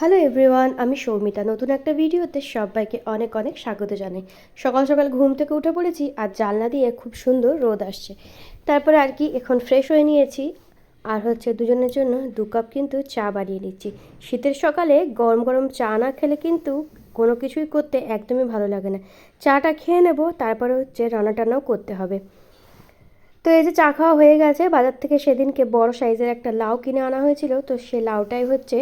Hello everyone আমি সৌমিতা নতুন একটা ভিডিওতে সবাইকে অনেক অনেক স্বাগত জানাই। সকাল সকাল ঘুম থেকে উঠে পড়েছি আর জানলা দিয়ে খুব সুন্দর রোদ আসছে। তারপরে আর কি এখন ফ্রেশ হয়ে নিয়েছি। আর হচ্ছে দুজনের জন্য দু কাপ কিন্তু চা বানিয়ে নিচ্ছি। শীতের সকালে গরম গরম চা না খেলে কিন্তু কোনো কিছুই করতে একদমই ভালো লাগে না। চাটা খেয়ে নেব, তারপরে হচ্ছে রান্না টান্নাও করতে হবে। তো এই যে চা খাওয়া হয়ে গেছে, বাজার থেকে সেদিনকে বড় সাইজের একটা লাউ কিনে আনা হয়েছিল। তো সে লাউটাই হচ্ছে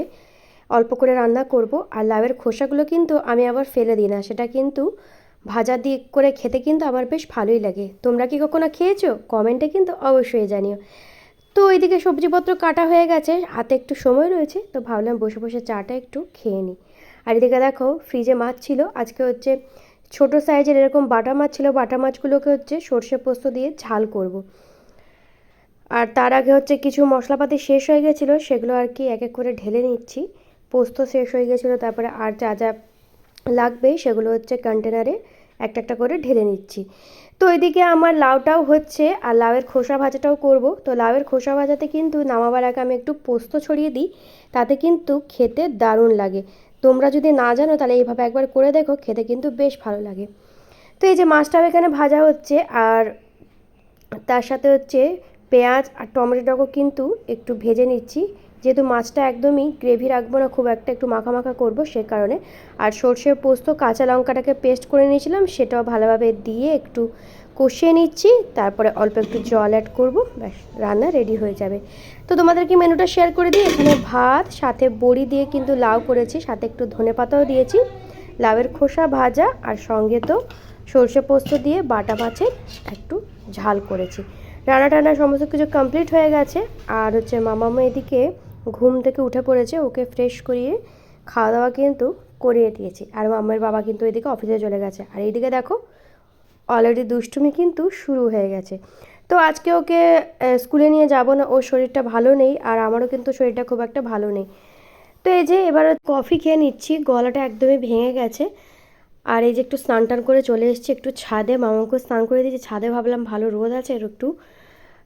অল্প করে রান্না করব আর লাউয়ের খোসাগুলো কিন্তু আমি আবার ফেলে দিই না। সেটা কিন্তু ভাজা দিয়ে করে খেতে কিন্তু আমার বেশ ভালোই লাগে। তোমরা কি কখনো খেয়েছো? কমেন্টে কিন্তু অবশ্যই জানিও। তো ওইদিকে সবজিপত্র কাটা হয়ে গেছে, হাতে একটু সময় রয়েছে, তো ভাবলাম বসে বসে চাটা একটু খেয়ে নিই। আর এদিকে দেখো ফ্রিজে মাছ ছিল, আজকে হচ্ছে ছোট সাইজের এরকম বাটা মাছ ছিল, বাটা মাছগুলোকে হচ্ছে সর্ষে পোস্ত দিয়ে ঝাল করব। আর তার আগে হচ্ছে কিছু মশলাপাতি শেষ হয়ে গেছিল, সেগুলো আর কি এক এক করে ঢেলে নিচ্ছি। পোস্ত শেষ হয়ে গেছিল, তারপরে আর যা যা লাগবে সেগুলো হচ্ছে কন্টেনারে একটা একটা করে ঢেলে নিচ্ছি। তো এদিকে আমার লাউটাও হচ্ছে আর লাউয়ের খোসা ভাজাটাও করব। তো লাউয়ের খোসা ভাজাতে কিন্তু নামাবার আগে আমি একটু পোস্ত ছড়িয়ে দিই, তাতে কিন্তু খেতে দারুণ লাগে। তোমরা যদি না জানো তাহলে এইভাবে একবার করে দেখো, খেতে কিন্তু বেশ ভালো লাগে। তো এই যে মাছটাও এখানে ভাজা হচ্ছে আর তার সাথে হচ্ছে পেঁয়াজ আর টমেটোটাকেও কিন্তু একটু ভেজে নিচ্ছি। যেহেতু মাছটা একদমই গ্রেভি রাখব না, খুব একটা একটু মাখা করব সে কারণে। আর সর্ষে পোস্ত, কাঁচা লঙ্কাটাকে পেস্ট করে নিয়েছিলাম, সেটাও ভালোভাবে দিয়ে একটু কষিয়ে নিচ্ছি, তারপরে অল্প একটু জল অ্যাড করব, ব্যাস, রান্না রেডি হয়ে যাবে। তো তোমাদেরকে মেনুটা শেয়ার করে দিই? এখানে ভাত, সাথে বড়ি দিয়ে কিন্তু লাউ করেছি, সাথে একটু ধনে পাতাও দিয়েছি। লাউয়ের খোসা ভাজা, আর সঙ্গে তো সর্ষে পোস্ত দিয়ে বাটা মাছের একটু ঝাল করেছি। রান্না টান্না সমস্ত কিছু কমপ্লিট হয়ে গেছে, আর হচ্ছে মামামা এদিকে ঘুম থেকে উঠে পড়েছে, ওকে ফ্রেশ করিয়ে খাওয়া দাওয়া কিন্তু করিয়ে দিয়েছি। আর মাম্মার বাবা কিন্তু এদিকে অফিসে চলে গেছে। আর এইদিকে দেখো অলরেডি দুষ্টুমি কিন্তু শুরু হয়ে গেছে। তো আজকে ওকে স্কুলে নিয়ে যাব না, ওর শরীরটা ভালো নেই, আর আমারও কিন্তু শরীরটা খুব একটা ভালো নেই। তো এই যে এবার কফি খেয়ে নিচ্ছি, গলাটা একদমই ভেঙে গেছে। আর এই যে একটু স্নান টান করে চলে এসেছি, একটু ছাদে, মামাকে স্নান করে দিয়েছি। ছাদে ভাবলাম ভালো রোদ আছে, আর একটু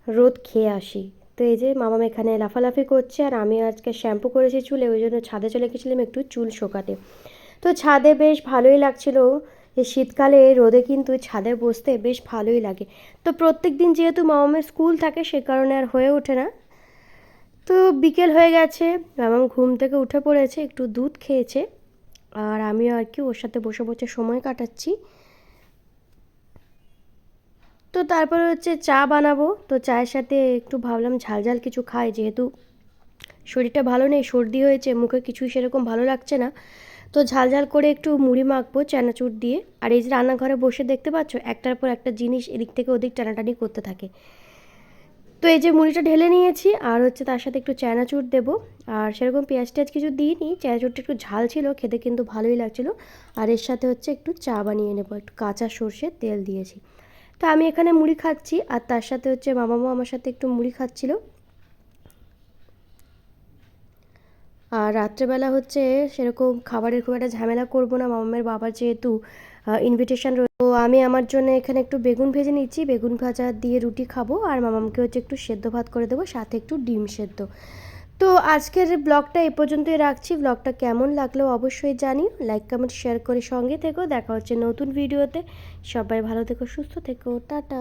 রোদ খেয়ে আসি। তো এই যে মামাম এখানে লাফালাফি করছে আর আমি আজকে শ্যাম্পু করেছি চুলে, ওই জন্য ছাদে চলে গেছিলাম একটু চুল শোকাতে। তো ছাদে বেশ ভালোই লাগছিল। এই শীতকালে রোদে কিন্তু ছাদে বসতে বেশ ভালোই লাগে। তো প্রত্যেক দিন যেহেতু মামামের স্কুল থাকে, সে কারণে আর হয়ে ওঠে না। তো বিকেল হয়ে গেছে, মামাম ঘুম থেকে উঠে পড়েছে, একটু দুধ খেয়েছে। আর আমিও আর কি ওর সাথে বসে বসে সময় কাটাচ্ছি। তো তারপরে হচ্ছে চা বানাবো। তো চায়ের সাথে একটু ভাবলাম ঝাল ঝাল কিছু খাই, যেহেতু শরীরটা ভালো নেই, সর্দি হয়েছে, মুখে কিছুই সেরকম ভালো লাগছে না। তো ঝাল ঝাল করে একটু মুড়ি মাখবো চানাচুর দিয়ে। আর এই যে রান্নাঘরে বসে দেখতে পাচ্ছ, একটার পর একটা জিনিস এদিক থেকে ওদিক টানাটানি করতে থাকে। তো এই যে মুড়িটা ঢেলে নিয়েছি, আর হচ্ছে তার সাথে একটু চানাচুর দেবো। আর সেরকম পেঁয়াজ টেয়াজ কিছু দিইনি, চানাচুরটা একটু ঝাল ছিল, খেতে কিন্তু ভালোই লাগছিল। আর এর সাথে হচ্ছে একটু চা বানিয়ে নেব, একটু কাঁচা সর্ষের তেল দিয়েছি। তো আমি এখানে মুড়ি খাচ্ছি আর তার সাথে হচ্ছে মামামা আমার সাথে একটু মুড়ি খাচ্ছিল। আর রাত্রেবেলা হচ্ছে সেরকম খাবারের খুব একটা ঝামেলা করব না, মামামের বাবার যেহেতু ইনভিটেশন তো আমি আমার জন্য এখানে একটু বেগুন ভেজে নিচ্ছি, বেগুন ভাজা দিয়ে রুটি খাব আর মামামকে হচ্ছে একটু সেদ্ধ ভাত করে দেবো, সাথে একটু ডিম সেদ্ধ। তো আজকের ব্লগটা এ পর্যন্তই রাখছি। ব্লগটা কেমন লাগল অবশ্যই জানি লাইক কমেন্ট শেয়ার করে সঙ্গে থেকো। দেখা হচ্ছে নতুন ভিডিওতে সবাই ভালো থেকো, সুস্থ থেকো। টাটা।